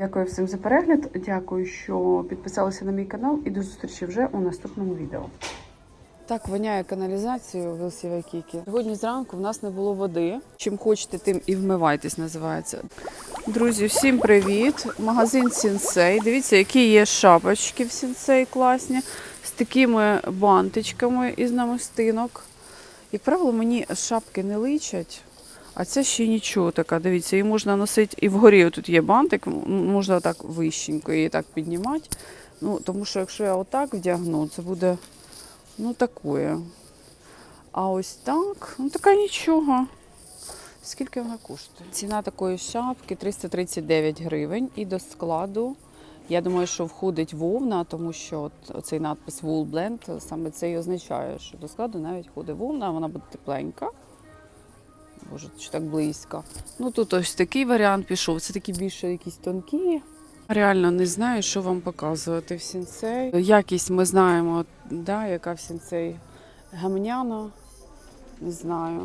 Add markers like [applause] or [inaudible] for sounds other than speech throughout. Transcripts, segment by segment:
Дякую всім за перегляд. Дякую, що підписалися на мій канал і до зустрічі вже у наступному відео. Так воняє каналізацію в Сівакікі. Сьогодні зранку в нас не було води. Чим хочете, тим і вмивайтесь, називається. Друзі, всім привіт! Магазин Сінсей. Дивіться, які є шапочки в Сінсей класні з такими бантичками із намистинок. Як правило, мені шапки не личать. А це ще нічого така. Дивіться, її можна носити і вгорі. Тут є бантик, можна так вищенько її так піднімати. Ну, тому що якщо я отак вдягну, це буде ну такое. А ось так, ну така нічого. Скільки вона коштує? Ціна такої шапки 339 гривень. І до складу. Я думаю, що входить вовна, тому що от цей надпис Wool Blend саме це і означає, що до складу навіть входить вовна, вона буде тепленька. Боже, чи так близько. Ну тут ось такий варіант пішов. Це такі більше якісь тонкі. Реально не знаю, що вам показувати в сінцей. Якість ми знаємо, да, яка в сінцей гамняна. Не знаю.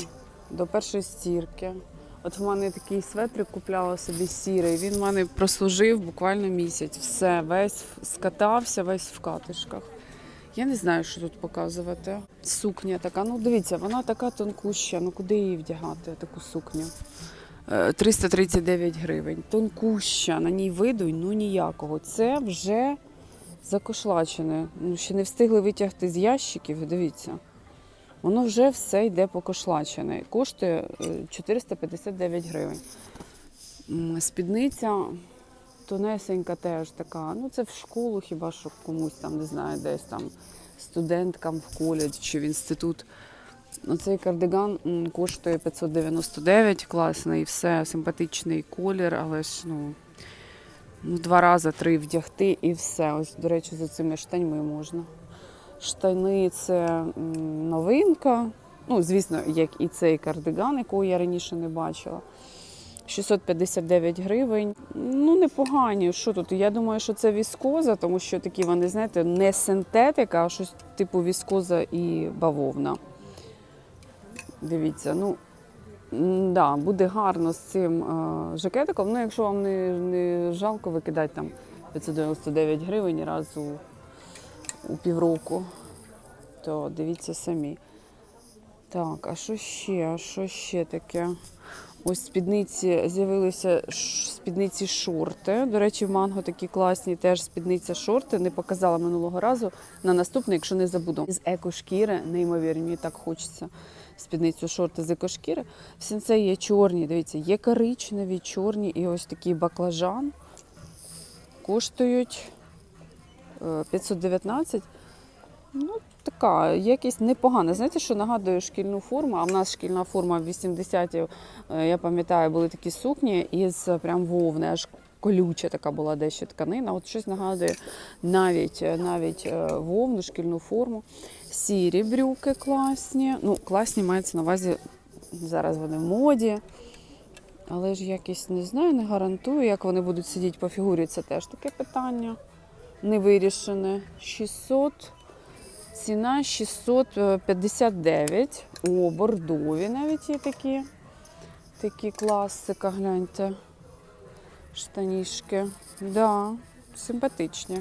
До першої стірки. От в мене такий светрик купляла собі сірий. Він в мене прослужив буквально місяць. Все, весь скатався, весь в катишках. Я не знаю, що тут показувати. Сукня така. Ну, дивіться, вона така тонкуща. Ну куди її вдягати, таку сукню? Е, 339 гривень. Тонкуща, на ній виду ну ніякого. Це вже закошлачене. Ну, ще не встигли витягти з ящиків. Дивіться. Воно вже все йде покошлачене. Коштує е, 459 гривень. Спідниця тонесенька теж така. Ну, це в школу хіба що комусь там, не знаю, десь там студенткам в коледж чи в інститут. Оцей кардиган коштує 599, класний, все, симпатичний колір, але ж ну, ну, два рази три вдягти і все. Ось, до речі, за цими штаньми можна. Штани це новинка. Ну, звісно, як і цей кардиган, якого я раніше не бачила. 659 гривень. Ну, непогані. Що тут? Я думаю, що це віскоза, тому що такі вони, знаєте, не синтетика, а щось типу віскоза і бавовна. Дивіться, ну да, буде гарно з цим е, жакетиком. Ну, якщо вам не, не жалко викидати там 599 гривень раз у, у півроку, то дивіться самі. Так, а що ще? А що ще таке? Ось спідниці з'явилися спідниці шорти. До речі, в манго такі класні теж спідниця шорти. Не показала минулого разу. На наступний, якщо не забуду. З екошкіри, неймовірні, так хочеться спідницю шорти з екошкіри. В сінце є чорні, дивіться, є коричневі, чорні і ось такий баклажан. Коштують е, 519. Ну, така, якість непогана. Знаєте, що нагадує шкільну форму, а в нас шкільна форма в 80-ті, е, я пам'ятаю, були такі сукні із е, прям вовни, аж колюча така була дещо тканина. От щось нагадує навіть, е, навіть вовну, шкільну форму. Сірі брюки класні. Ну, класні мається на увазі, зараз вони в моді. Але ж якість не знаю, не гарантую, як вони будуть сидіти по фігурі. Це теж таке питання. Не вирішене. 600. Ціна 659. О, бордові навіть є такі. Такі класика, гляньте. Штанішки. Да, симпатичні.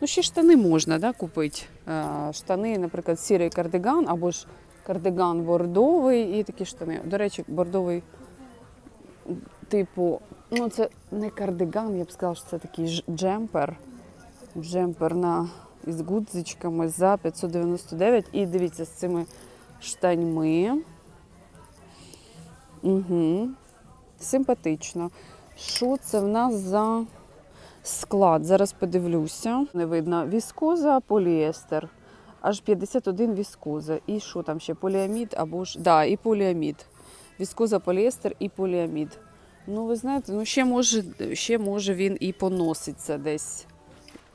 Ну, ще штани можна да, купити. Е, Штани, наприклад, сірий кардиган або ж кардиган бордовий і такі штани. До речі, бордовий типу, ну це не кардиган, я б сказала, що це такий джемпер. Джемпер на із гудзичками за 599. І дивіться, з цими штаньми. Угу. Симпатично. Що це в нас за склад? Зараз подивлюся. Не видно. Віскоза, поліестер. Аж 51 віскоза. І що там ще? Поліамід або ж. Да, і поліамід. Віскоза, поліестер і поліамід. Ну, ви знаєте, ну ще може, ще може він і поноситься десь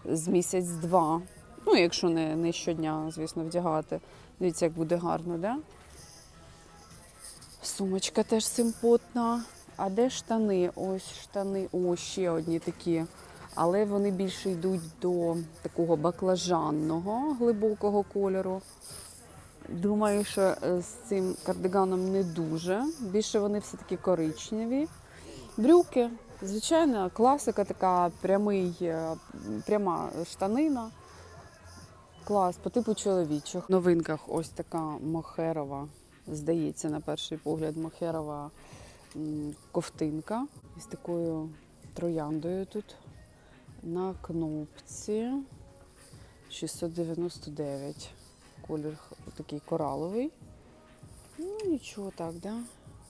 з місяць-два. Ну, якщо не, не щодня, звісно, вдягати. Дивіться, як буде гарно, да? Сумочка теж симпотна. А де штани? Ось штани, о, ще одні такі. Але вони більше йдуть до такого баклажанного глибокого кольору. Думаю, що е, з цим кардиганом не дуже. Більше вони все-таки коричневі. Брюки Звичайно, класика така прямий, е, пряма штанина. Клас, по типу чоловічих. В новинках ось така мохерова, здається, на перший погляд, мохерова ковтинка із такою трояндою тут. На кнопці 699. Колір такий кораловий. Ну, нічого так, да?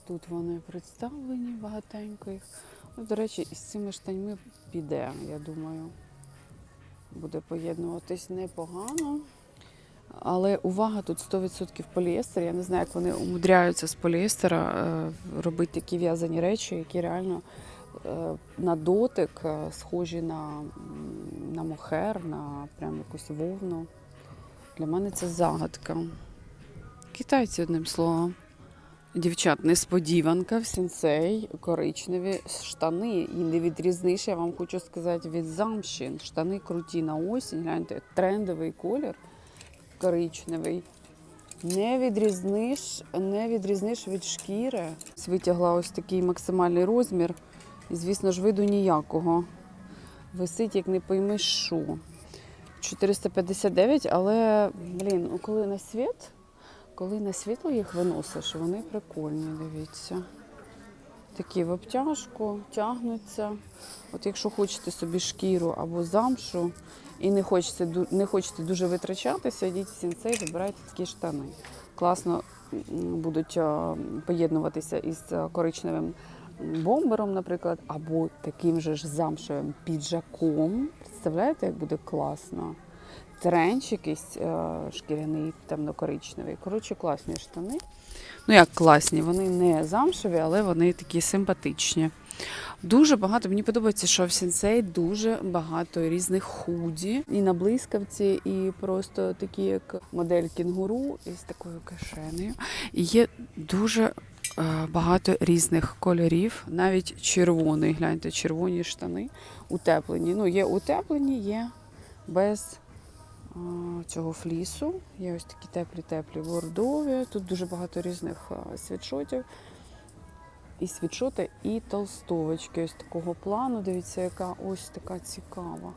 Тут вони представлені багатенько їх. Ну, до речі, із цими штаньми піде, я думаю. Буде поєднуватись непогано. Але увага, тут 100% поліестер. Я не знаю, як вони умудряються з поліестера е, робити такі в'язані речі, які реально е, на дотик е, схожі на, на мохер, на прям якусь вовну. Для мене це загадка. Китайці, одним словом. Дівчат, несподіванка в сенсей, коричневі штани. І не відрізниш, я вам хочу сказати, від замшин. Штани круті на осінь. Гляньте, трендовий колір коричневий. Не відрізниш, не відрізниш від шкіри. Витягла ось такий максимальний розмір. І, звісно ж, виду ніякого. Висить, як не пойми, що. 459, але, блін, ну коли на світ, коли на світло їх виносиш, вони прикольні, дивіться. Такі в обтяжку, тягнуться. От якщо хочете собі шкіру або замшу і не хочете, не хочете дуже витрачатися, йдіть в сінцей, вибирайте такі штани. Класно будуть поєднуватися із коричневим бомбером, наприклад, або таким же ж замшевим піджаком. Представляєте, як буде класно? Тренч якийсь е, шкіряний, темно-коричневий. Коротше, класні штани. Ну як класні, вони не замшеві, але вони такі симпатичні. Дуже багато, мені подобається, що в сенсей дуже багато різних худі. І на блискавці, і просто такі, як модель кінгуру із такою кишенею. І є дуже е, багато різних кольорів, навіть червоний. Гляньте, червоні штани утеплені. Ну, є утеплені, є без цього флісу. Є ось такі теплі-теплі бордові. Тут дуже багато різних світшотів. І світшоти, і толстовочки ось такого плану. Дивіться, яка ось така цікава.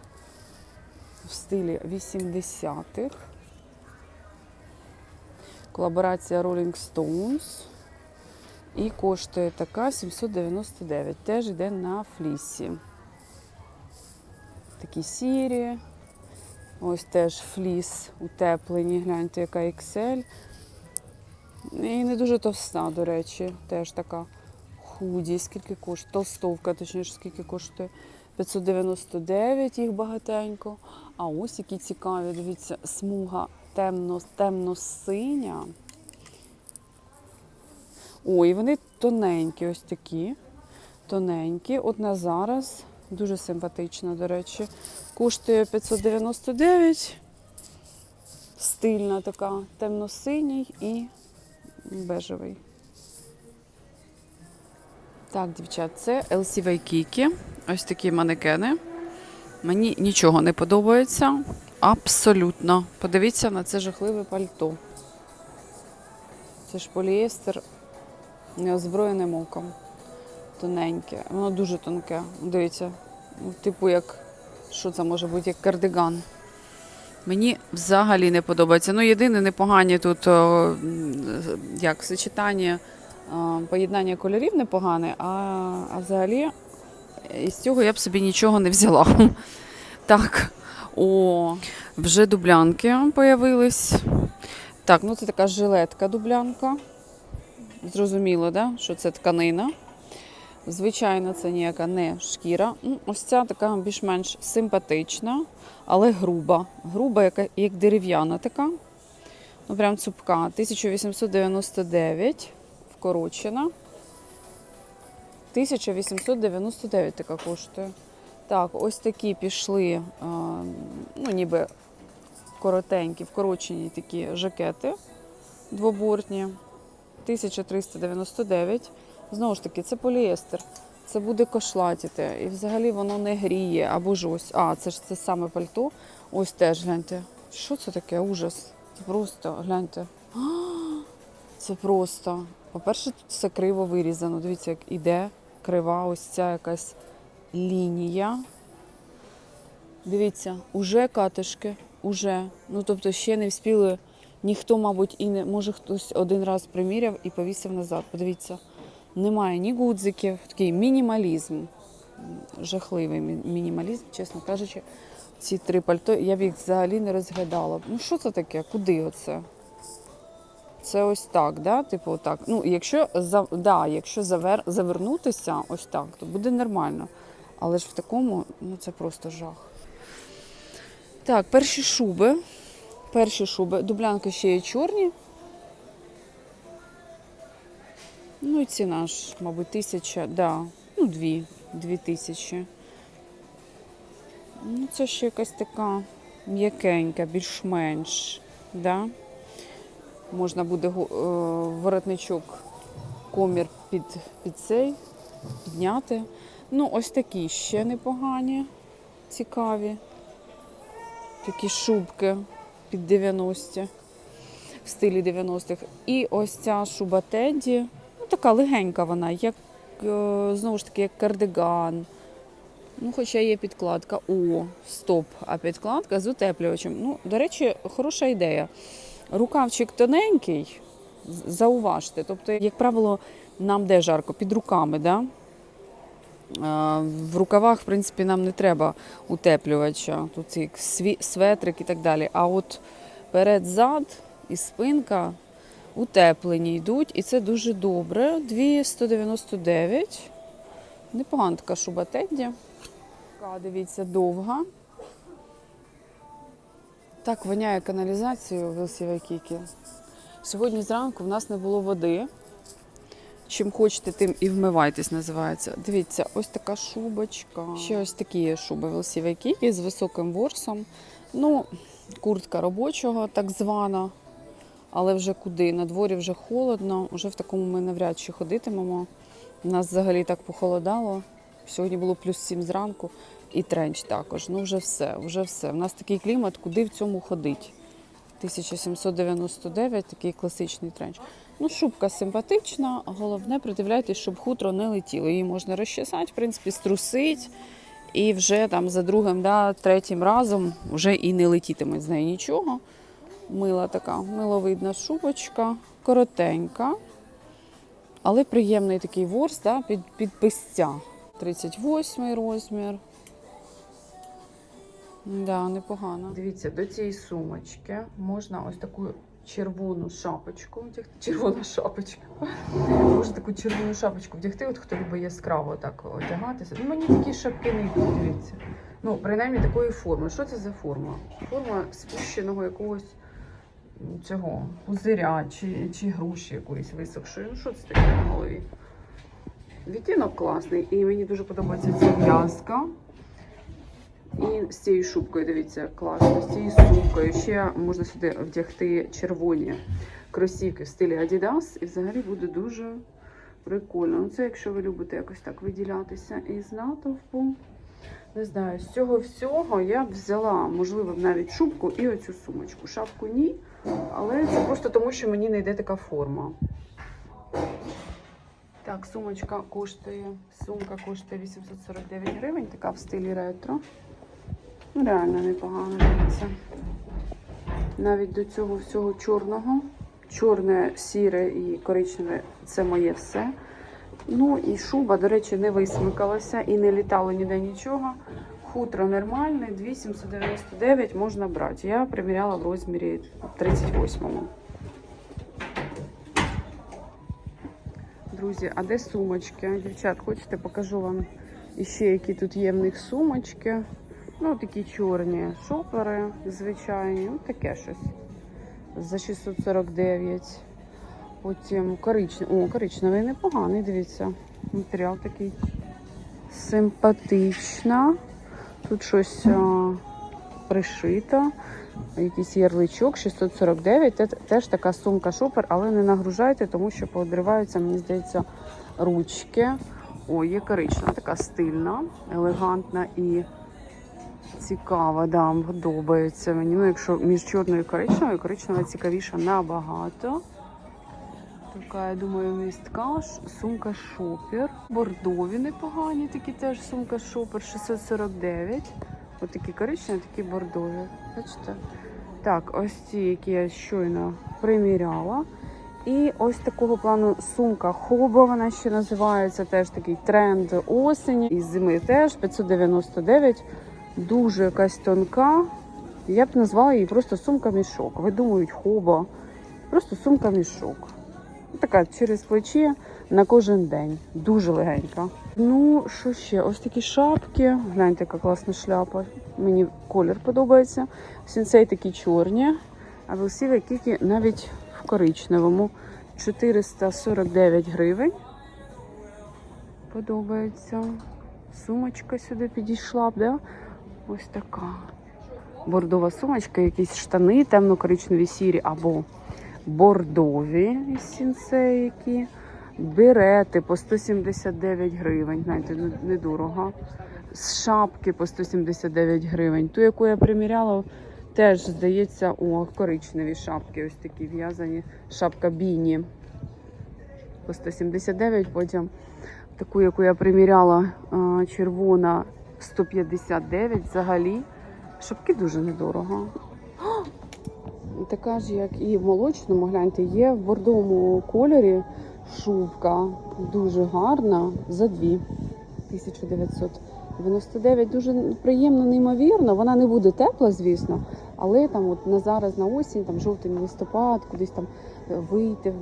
В стилі 80-х. Колаборація Rolling Stones. І коштує така 799. Теж йде на флісі. Такі сірі. Ось теж фліс утеплені. Гляньте, яка XL. І не дуже товста, до речі, теж така худі. Скільки коштує? Толстовка, точніше, скільки коштує? 599 їх багатенько. А ось які цікаві, дивіться, смуга темно, темно-синя. Ой, вони тоненькі, ось такі. Тоненькі. От на зараз. Дуже симпатична, до речі. Коштує 599. Стильна така, темно-синій і бежевий. Так, дівчат, це LC Waikiki. Ось такі манекени. Мені нічого не подобається. Абсолютно. Подивіться на це жахливе пальто. Це ж поліестер неозброєним оком. Тоненьке. Воно дуже тонке. Дивіться. Ну, Типу, як. Що це може бути, як кардиган. Мені взагалі не подобається. Ну, єдине непогані тут, о, як сочетання, поєднання кольорів непогане, а, а взагалі із цього я б собі нічого не взяла. [laughs] Так, о, вже дублянки появились. Так, ну це така жилетка дублянка. Зрозуміло, да? що це тканина. Звичайно, це ніяка не шкіра. Ну, Ось ця така більш-менш симпатична, але груба. Груба, яка, як дерев'яна така. Ну, прям цупка. 1899 вкорочена. 1899 така коштує. Так, ось такі пішли, ну, ніби коротенькі, вкорочені такі жакети двобортні. 1399. Знову ж таки, це поліестер. Це буде кошлатіти. І взагалі воно не гріє. Або ж ось. А, це ж це саме пальто. Ось теж гляньте. Що це таке? Ужас. Це просто гляньте. Це просто. По-перше, тут все криво вирізано. Дивіться, як іде крива, ось ця якась лінія. Дивіться, уже катишки, уже. Ну, тобто ще не вспіли, ніхто, мабуть, і не може хтось один раз приміряв і повісив назад. Подивіться, немає ні гудзиків, такий мінімалізм. Жахливий мінімалізм, чесно кажучи. Ці три пальто, я б їх взагалі не розглядала. Ну, що це таке? Куди оце? Це ось так, да? Типу, отак. Ну, якщо, да, якщо завер, завернутися ось так, то буде нормально. Але ж в такому, ну це просто жах. Так, перші шуби. Перші шуби. Дублянки ще є чорні. Ну і ціна ж, мабуть, тисяча, да. Ну, дві, дві тисячі. Ну, це ще якась така м'якенька, більш-менш. Да? Можна буде е, воротничок комір під, під цей підняти. Ну, ось такі ще непогані, цікаві. Такі шубки під 90 в стилі 90-х. І ось ця шуба Теді, така легенька вона, як е, знову ж таки, як кардиган. Ну, хоча є підкладка. О, стоп, а підкладка з утеплювачем. Ну, до речі, хороша ідея. Рукавчик тоненький, зауважте. Тобто, як правило, нам де жарко? Під руками, да? В рукавах, в принципі, нам не треба утеплювача. Тут сві- светрик і так далі. А от перед-зад і спинка утеплені йдуть, і це дуже добре. 299. Непогана така шуба Тедді. Така, дивіться, довга. Так воняє каналізацією в Ілсівайкікі. Сьогодні зранку в нас не було води. Чим хочете, тим і вмивайтесь, називається. Дивіться, ось така шубочка. Ще ось такі шуби в Ілсівайкікі з високим ворсом. Ну, куртка робочого, так звана. Але вже куди? На дворі вже холодно, вже в такому ми навряд чи ходитимемо. У нас взагалі так похолодало. Сьогодні було плюс 7 зранку і тренч також. Ну, вже все, вже все. У нас такий клімат, куди в цьому ходить. 1799, такий класичний тренч. Ну, шубка симпатична, головне придивляйтесь, щоб хутро не летіло. Її можна розчесати, в принципі, струсить. І вже там за другим, да, третім разом вже і не летітиме з неї нічого. Мила така, миловидна шубочка, коротенька, але приємний такий ворс да, під, під писця. 38 розмір. Да, непогано. Дивіться, до цієї сумочки можна ось таку червону шапочку вдягти. Червона шапочка. Можна таку червону шапочку вдягти, от хто любить яскраво так одягатися. Ну, мені такі шапки не йдуть, дивіться. Ну, принаймні такої форми. Що це за форма? Форма спущеного якогось цього пузиря чи, чи груші якоїсь висохшої. Ну, що це таке на голові? Відтінок класний, і мені дуже подобається ця в'язка. І з цією шубкою, дивіться, класно, з цією сумкою. Ще можна сюди вдягти червоні кросівки в стилі Adidas, і взагалі буде дуже прикольно. Ну, це якщо ви любите якось так виділятися із натовпу. Не знаю, з цього всього я б взяла, можливо, навіть шубку і оцю сумочку. Шапку ні, але це просто тому, що мені не йде така форма. Так, сумочка коштує, сумка коштує 849 гривень, така в стилі ретро. Ну, реально непогано дивіться. Навіть до цього всього чорного. Чорне, сіре і коричневе це моє все. Ну і шуба, до речі, не висмикалася і не літало ніде нічого. Хутро нормальне, 2799 можна брати. Я приміряла в розмірі 38-му. Друзі, а де сумочки? Дівчат, хочете, покажу вам іще, які тут є в них сумочки. Ну, такі чорні шопери, звичайні, ну таке щось. За 649. Потім коричневий. О, коричневий непоганий, дивіться. Матеріал такий симпатична. Тут щось а, пришито. Якийсь ярличок 649. Те- Теж така сумка шопер, але не нагружайте, тому що поодриваються, мені здається, ручки. О, є коричнева, така стильна, елегантна і цікава. Да, подобається мені. Ну, якщо між чорною і коричневою, коричнева цікавіша набагато. Така, я думаю, ш- сумка шопер. Бордові непогані, такі теж сумка шопер 649. Ось такі коричневі, такі бордові. Бачите? Так, ось ці, які я щойно приміряла. І ось такого плану сумка хоба, вона ще називається. Теж такий тренд осені. І зими теж 599. Дуже якась тонка. Я б назвала її просто сумка-мішок. Видумують хоба. Просто сумка-мішок. Така через плечі на кожен день. Дуже легенька. Ну, що ще? Ось такі шапки. Гляньте, яка класна шляпа. Мені колір подобається. Сінцей такі чорні, а велсіві кікі навіть в коричневому. 449 гривень. Подобається. Сумочка сюди підійшла да? Ось така. Бордова сумочка, якісь штани темно-коричневі сірі або бордові які. Берети по 179 гривень. Знаєте, ну, недорого. З шапки по 179 гривень. Ту, яку я приміряла, теж здається, о, коричневі шапки, ось такі в'язані. Шапка Біні по 179, потім таку, яку я приміряла, червона 159 взагалі. Шапки дуже недорого. Така ж, як і в молочному, гляньте, є в бордовому кольорі шубка. Дуже гарна за 2 1999. Дуже приємно, неймовірно. Вона не буде тепла, звісно, але там от на зараз на осінь, там жовтень, листопад, кудись там е, вийти.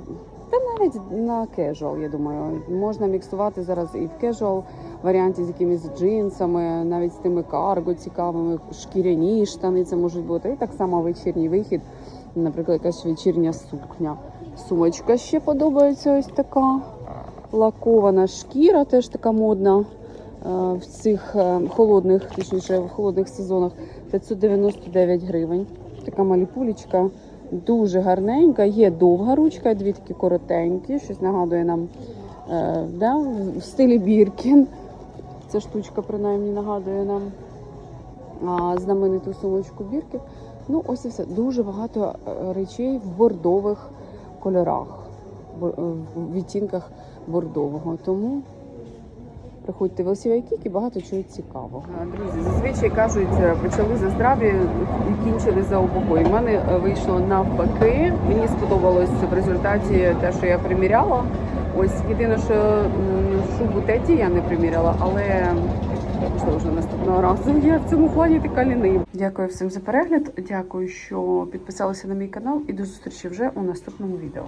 Та навіть на кежуал, я думаю, можна міксувати зараз і в кежуал варіанті з якимись джинсами, навіть з тими карго цікавими, шкіряні штани це можуть бути. І так само вечірній вихід, наприклад, якась вечірня сукня. Сумочка ще подобається ось така. Лакована шкіра, теж така модна е, в цих е, холодних, точніше, в холодних сезонах 599 гривень. Така маліпулечка, дуже гарненька. Є довга ручка, дві такі коротенькі, щось нагадує нам е, да, в стилі Біркін. Ця штучка принаймні нагадує нам знамениту сумочку Біркін. Ну, ось і все. Дуже багато е, речей в бордових кольорах, е, в відтінках бордового. Тому приходьте в Кікі, багато чого цікавого. Друзі, зазвичай кажуть, е, почали за здрав'я і кінчили за упокой. У мене вийшло навпаки. Мені сподобалось в результаті те, що я приміряла. Ось єдине, що м, шубу теті я не приміряла, але можливо вже наступного разу. Я в цьому плані така лінива. Дякую всім за перегляд. Дякую, що підписалися на мій канал і до зустрічі вже у наступному відео.